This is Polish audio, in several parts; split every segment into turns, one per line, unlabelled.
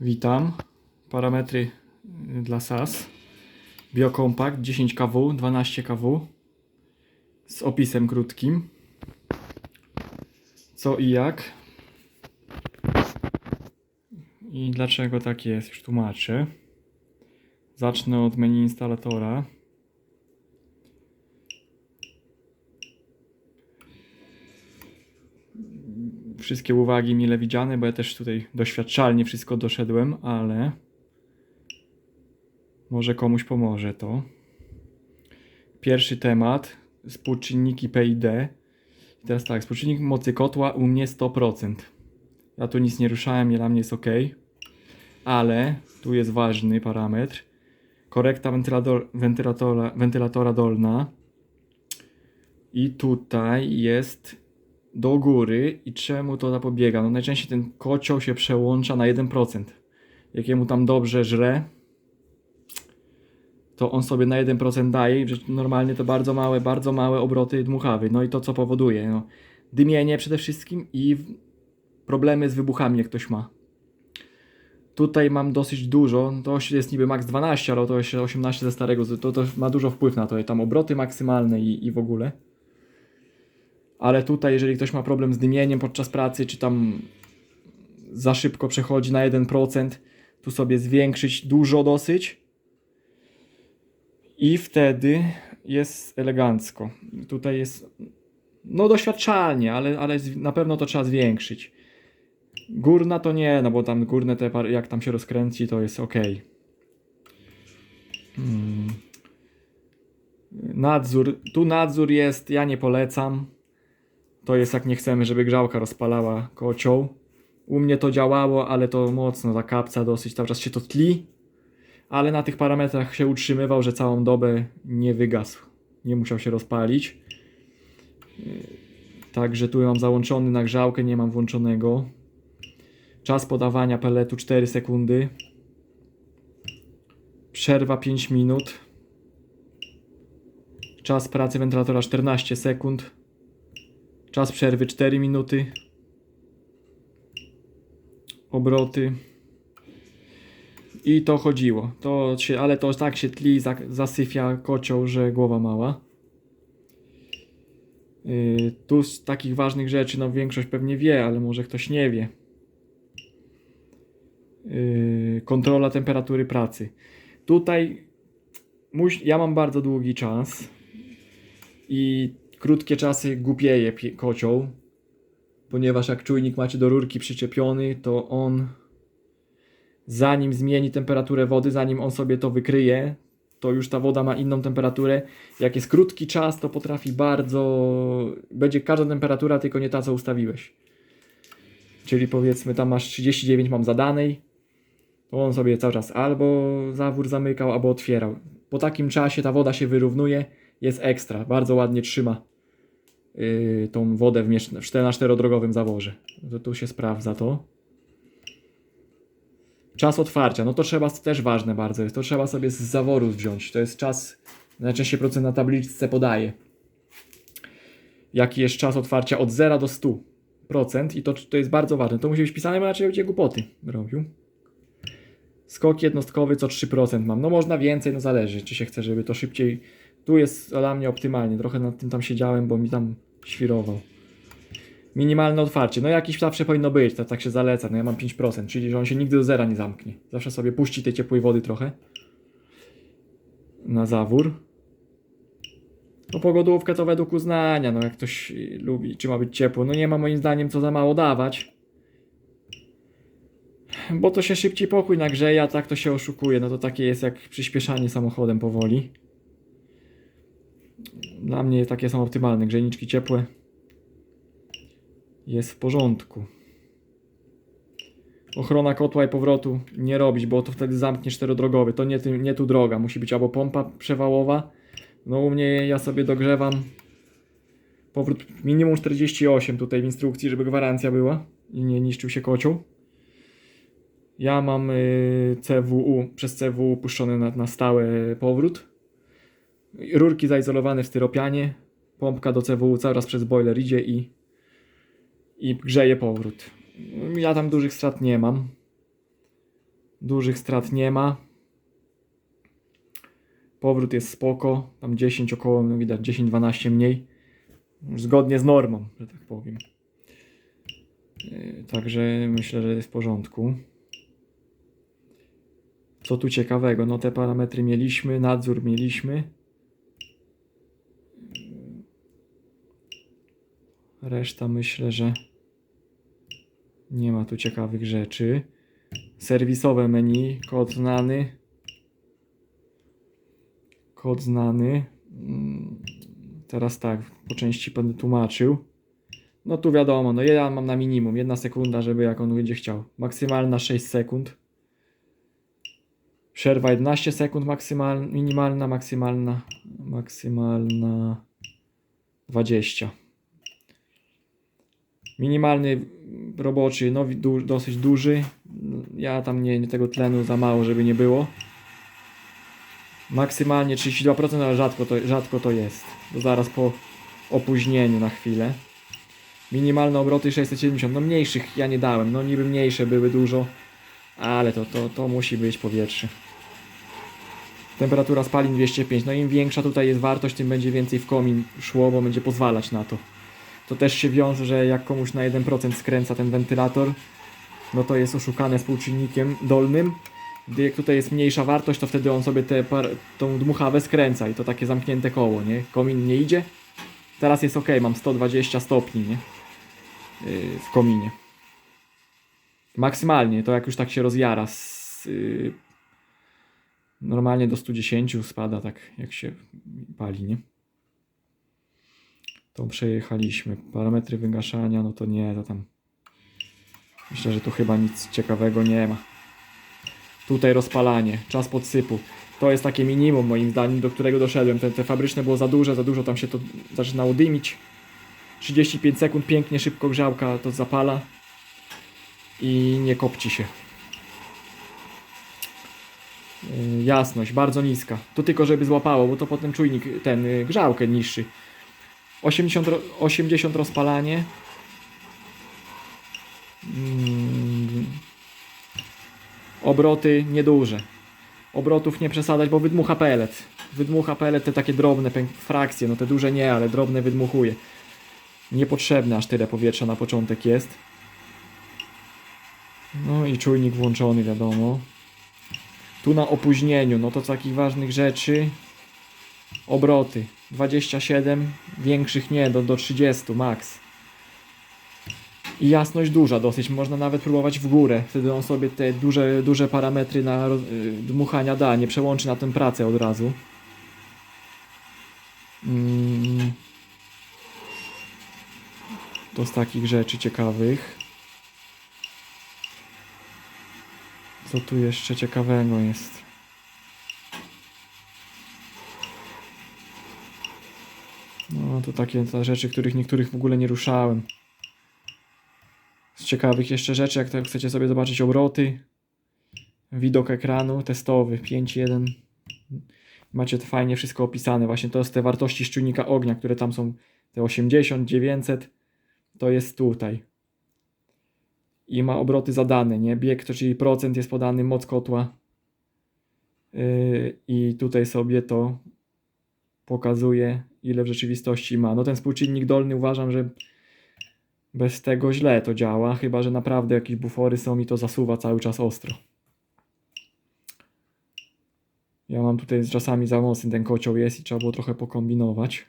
Witam. Parametry y, dla SAS. Biokompakt 10 kW, 12 kW. Z opisem krótkim. Co i jak. I dlaczego tak jest, już tłumaczę. Zacznę od menu instalatora. Wszystkie uwagi mile widziane, bo ja też tutaj doświadczalnie wszystko doszedłem, ale może komuś pomoże to. Pierwszy temat, współczynniki PID. I teraz tak, współczynnik mocy kotła u mnie 100%. Ja tu nic nie ruszałem, dla mnie jest ok. Ale tu jest ważny parametr. Korekta wentylator, wentylatora, wentylatora dolna. I tutaj jest do góry i czemu to zapobiega? No najczęściej ten kocioł się przełącza na 1%. Jakiemu tam dobrze żre, to on sobie na 1% daje normalnie to bardzo małe, bardzo małe obroty dmuchawy. No i to co powoduje? No, dymienie przede wszystkim i problemy z wybuchami jak ktoś ma. Tutaj mam dosyć dużo, to jest niby max 12, ale to jeszcze 18 ze starego, to, to ma dużo wpływ na to, tam obroty maksymalne i, i w ogóle. Ale tutaj, jeżeli ktoś ma problem z dymieniem podczas pracy, czy tam za szybko przechodzi na 1%, tu sobie zwiększyć dużo dosyć. I wtedy jest elegancko. Tutaj jest no doświadczalnie, ale, ale na pewno to trzeba zwiększyć. Górna to nie, no bo tam górne te, par- jak tam się rozkręci, to jest ok. Hmm. Nadzór. Tu nadzór jest, ja nie polecam. To jest jak nie chcemy, żeby grzałka rozpalała kocioł. U mnie to działało, ale to mocno ta kapca dosyć cały czas się to tli. Ale na tych parametrach się utrzymywał, że całą dobę nie wygasł. Nie musiał się rozpalić. Także tu mam załączony na grzałkę, nie mam włączonego. Czas podawania peletu 4 sekundy. Przerwa 5 minut. Czas pracy wentylatora 14 sekund. Czas przerwy 4 minuty. Obroty. I to chodziło. To się, ale to tak się tli, za- zasyfia kocioł, że głowa mała. Yy, tu z takich ważnych rzeczy, no większość pewnie wie, ale może ktoś nie wie. Yy, kontrola temperatury pracy. Tutaj ja mam bardzo długi czas i krótkie czasy głupieje pie- kocioł, ponieważ jak czujnik macie do rurki przyczepiony, to on zanim zmieni temperaturę wody, zanim on sobie to wykryje, to już ta woda ma inną temperaturę. Jak jest krótki czas, to potrafi bardzo. Będzie każda temperatura, tylko nie ta, co ustawiłeś. Czyli powiedzmy, tam masz 39, mam zadanej. To on sobie cały czas albo zawór zamykał, albo otwierał. Po takim czasie ta woda się wyrównuje, jest ekstra. Bardzo ładnie trzyma yy, tą wodę w, w 4 na 4 zaworze. To tu się sprawdza to. Czas otwarcia, no to trzeba, też ważne bardzo jest, to trzeba sobie z zaworu wziąć. To jest czas, najczęściej procent na tabliczce podaje. Jaki jest czas otwarcia od 0 do 100%. I to, to jest bardzo ważne. To musi być pisane, bo inaczej będzie głupoty robił. Skok jednostkowy co 3% mam. No można więcej, no zależy, czy się chce, żeby to szybciej. Tu jest dla mnie optymalnie. Trochę nad tym tam siedziałem, bo mi tam świrował. Minimalne otwarcie. No jakieś zawsze powinno być, to tak się zaleca. No ja mam 5%, czyli że on się nigdy do zera nie zamknie. Zawsze sobie puści tej ciepłej wody trochę. Na zawór. No pogodówkę to według uznania, no jak ktoś lubi, czy ma być ciepło. No nie ma moim zdaniem co za mało dawać. Bo to się szybciej pokój nagrzeje, a tak to się oszukuje. No to takie jest jak przyspieszanie samochodem powoli. Dla mnie takie są optymalne. Grzejniczki ciepłe. Jest w porządku. Ochrona kotła i powrotu nie robić, bo to wtedy zamknie czterodrogowy. To nie, nie tu droga. Musi być albo pompa przewałowa. No u mnie ja sobie dogrzewam powrót minimum 48 tutaj w instrukcji, żeby gwarancja była i nie niszczył się kocioł. Ja mam y, CWU, przez CWU puszczony na, na stałe powrót. Rurki zaizolowane w styropianie. Pompka do CWU cały raz przez boiler idzie i, i grzeje powrót. Ja tam dużych strat nie mam. Dużych strat nie ma. Powrót jest spoko. Tam 10 około, no widać 10-12 mniej. Zgodnie z normą, że tak powiem. Yy, Także myślę, że jest w porządku. Co tu ciekawego? No te parametry mieliśmy, nadzór mieliśmy. Reszta myślę, że nie ma tu ciekawych rzeczy. Serwisowe menu, kod znany. Kod znany. Mm, Teraz tak, po części będę tłumaczył. No tu wiadomo, no ja mam na minimum, jedna sekunda, żeby jak on będzie chciał. Maksymalna 6 sekund. Przerwa 11 sekund, maksymal, minimalna, maksymalna, maksymalna 20. Minimalny roboczy, no du, dosyć duży. Ja tam nie, nie tego tlenu za mało, żeby nie było. Maksymalnie 32%, ale rzadko to, rzadko to jest. To zaraz po opóźnieniu na chwilę. Minimalne obroty 670, no mniejszych ja nie dałem, no niby mniejsze były dużo, ale to, to, to musi być powietrze. Temperatura spalin 205, no im większa tutaj jest wartość, tym będzie więcej w komin szło, bo będzie pozwalać na to. To też się wiąże, że jak komuś na 1% skręca ten wentylator, no to jest oszukane współczynnikiem dolnym. Gdy jak tutaj jest mniejsza wartość, to wtedy on sobie tę tą dmuchawę skręca i to takie zamknięte koło, nie? Komin nie idzie. Teraz jest ok, mam 120 stopni, nie? Yy, w kominie. Maksymalnie, to jak już tak się rozjara. Z, yy, normalnie do 110 spada, tak jak się pali, nie? To przejechaliśmy. Parametry wygaszania, no to nie, to tam. Myślę, że tu chyba nic ciekawego nie ma. Tutaj rozpalanie, czas podsypu. To jest takie minimum moim zdaniem, do którego doszedłem. Te, te fabryczne było za duże, za dużo tam się to zaczynało dymić. 35 sekund, pięknie, szybko grzałka to zapala. I nie kopci się. Yy, Jasność, bardzo niska. To tylko żeby złapało, bo to potem czujnik, ten yy, grzałkę niższy. 80, ro- 80 rozpalanie. Mm. Obroty nieduże. Obrotów nie przesadzać, bo wydmucha pelet. Wydmucha pelet te takie drobne frakcje, no te duże nie, ale drobne wydmuchuje. Niepotrzebne aż tyle powietrza na początek jest. No i czujnik włączony, wiadomo. Tu na opóźnieniu, no to takich ważnych rzeczy. Obroty 27, większych nie, do, do 30 max. I jasność duża dosyć, można nawet próbować w górę. Wtedy on sobie te duże, duże parametry na roz- y, dmuchania da, nie przełączy na tę pracę od razu. Mm. To z takich rzeczy ciekawych. Co tu jeszcze ciekawego jest? No to takie te rzeczy, których niektórych w ogóle nie ruszałem. Z ciekawych jeszcze rzeczy, jak to chcecie sobie zobaczyć obroty, widok ekranu testowy 5.1. Macie to fajnie wszystko opisane. Właśnie to jest te wartości z czujnika ognia, które tam są te 80, 900. To jest tutaj. I ma obroty zadane, nie? Bieg to czyli procent jest podany, moc kotła. Yy, I tutaj sobie to pokazuje, ile w rzeczywistości ma. No ten współczynnik dolny uważam, że bez tego źle to działa, chyba że naprawdę jakieś bufory są i to zasuwa cały czas ostro. Ja mam tutaj czasami za mocny ten kocioł jest i trzeba było trochę pokombinować.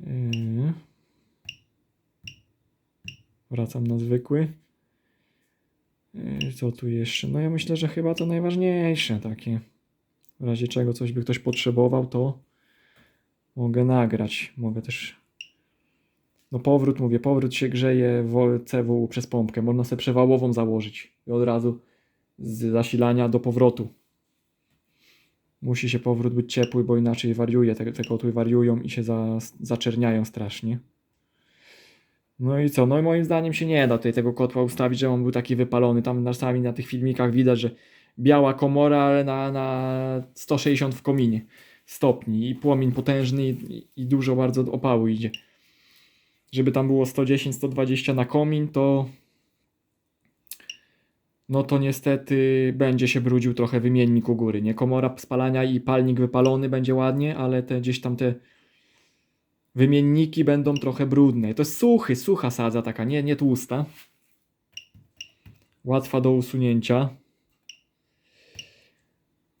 Yy. Wracam na zwykły. Yy, Co tu jeszcze? No ja myślę, że chyba to najważniejsze takie. W razie czego coś by ktoś potrzebował, to mogę nagrać. Mogę też. No powrót, mówię, powrót się grzeje w CW przez pompkę. Można sobie przewałową założyć i od razu z zasilania do powrotu. Musi się powrót być ciepły, bo inaczej wariuje. Te, te kotły wariują i się za, zaczerniają strasznie. No i co? No i moim zdaniem się nie da tutaj tego kotła ustawić, że on był taki wypalony. Tam czasami na tych filmikach widać, że biała komora, ale na, na 160 w kominie stopni i płomień potężny i, i dużo bardzo opału idzie. Żeby tam było 110-120 na komin, to no to niestety będzie się brudził trochę wymiennik u góry, nie? Komora spalania i palnik wypalony będzie ładnie, ale te gdzieś tam te wymienniki będą trochę brudne. To jest suchy, sucha sadza taka, nie, nie tłusta. Łatwa do usunięcia.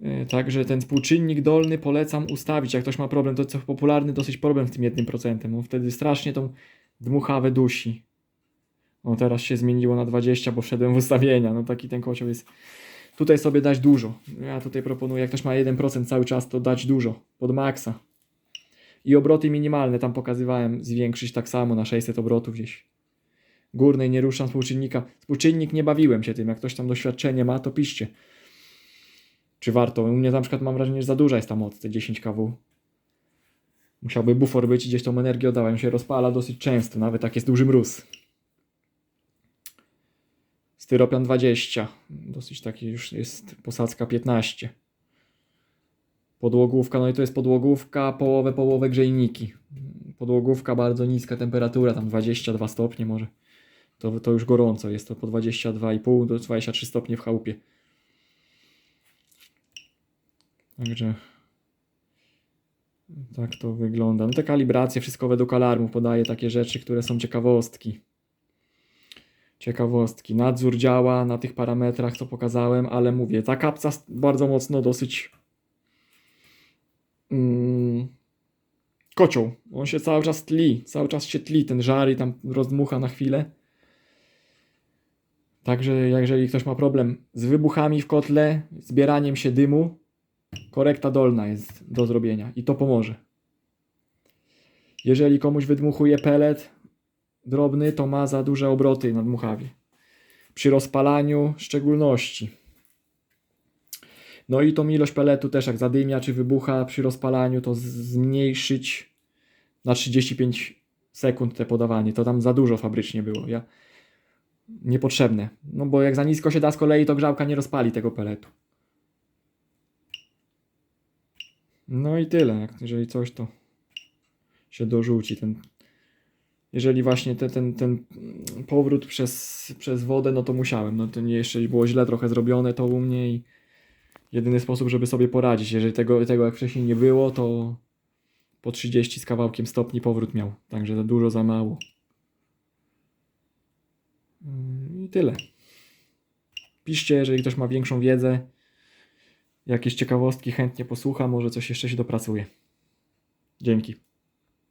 Yy, Także ten współczynnik dolny polecam ustawić. Jak ktoś ma problem, to jest popularny dosyć problem z tym 1%. On wtedy strasznie tą dmuchawę dusi. O, teraz się zmieniło na 20, bo wszedłem w ustawienia. No taki ten kocioł jest. Tutaj sobie dać dużo. Ja tutaj proponuję, jak ktoś ma 1% cały czas, to dać dużo. Pod maksa. I obroty minimalne tam pokazywałem zwiększyć tak samo na 600 obrotów gdzieś. Górnej nie ruszam współczynnika. Współczynnik nie bawiłem się tym. Jak ktoś tam doświadczenie ma, to piszcie. Czy warto? U mnie na przykład mam wrażenie, że za duża jest ta moc, te 10 kW. Musiałby bufor być i gdzieś tą energię oddałem. się rozpala dosyć często, nawet jak jest duży mróz. Styropian 20. Dosyć taki już jest posadzka 15. Podłogówka, no i to jest podłogówka, połowę, połowę grzejniki. Podłogówka bardzo niska temperatura, tam 22 stopnie może. To, to już gorąco jest, to po 22,5 do 23 stopnie w chałupie. Także tak to wygląda. No te kalibracje, wszystko według alarmu podaje takie rzeczy, które są ciekawostki. Ciekawostki. Nadzór działa na tych parametrach, co pokazałem, ale mówię, ta kapca bardzo mocno dosyć mm, kocioł. On się cały czas tli, cały czas się tli, ten żar i tam rozdmucha na chwilę. Także jeżeli ktoś ma problem z wybuchami w kotle, zbieraniem się dymu, korekta dolna jest do zrobienia i to pomoże. Jeżeli komuś wydmuchuje pelet drobny, to ma za duże obroty na dmuchawie. Przy rozpalaniu szczególności. No i tą ilość peletu też jak zadymia czy wybucha przy rozpalaniu, to zmniejszyć na 35 sekund te podawanie. To tam za dużo fabrycznie było. Ja niepotrzebne. No bo jak za nisko się da z kolei, to grzałka nie rozpali tego peletu. No i tyle. Jeżeli coś, to się dorzuci. Ten, jeżeli właśnie te, ten, ten powrót przez, przez wodę, no to musiałem. No to nie jeszcze było źle trochę zrobione to u mnie i jedyny sposób, żeby sobie poradzić. Jeżeli tego, tego jak wcześniej nie było, to po 30 z kawałkiem stopni powrót miał. Także za dużo, za mało. Mm, I tyle. Piszcie, jeżeli ktoś ma większą wiedzę, jakieś ciekawostki, chętnie posłucha, może coś jeszcze się dopracuje. Dzięki.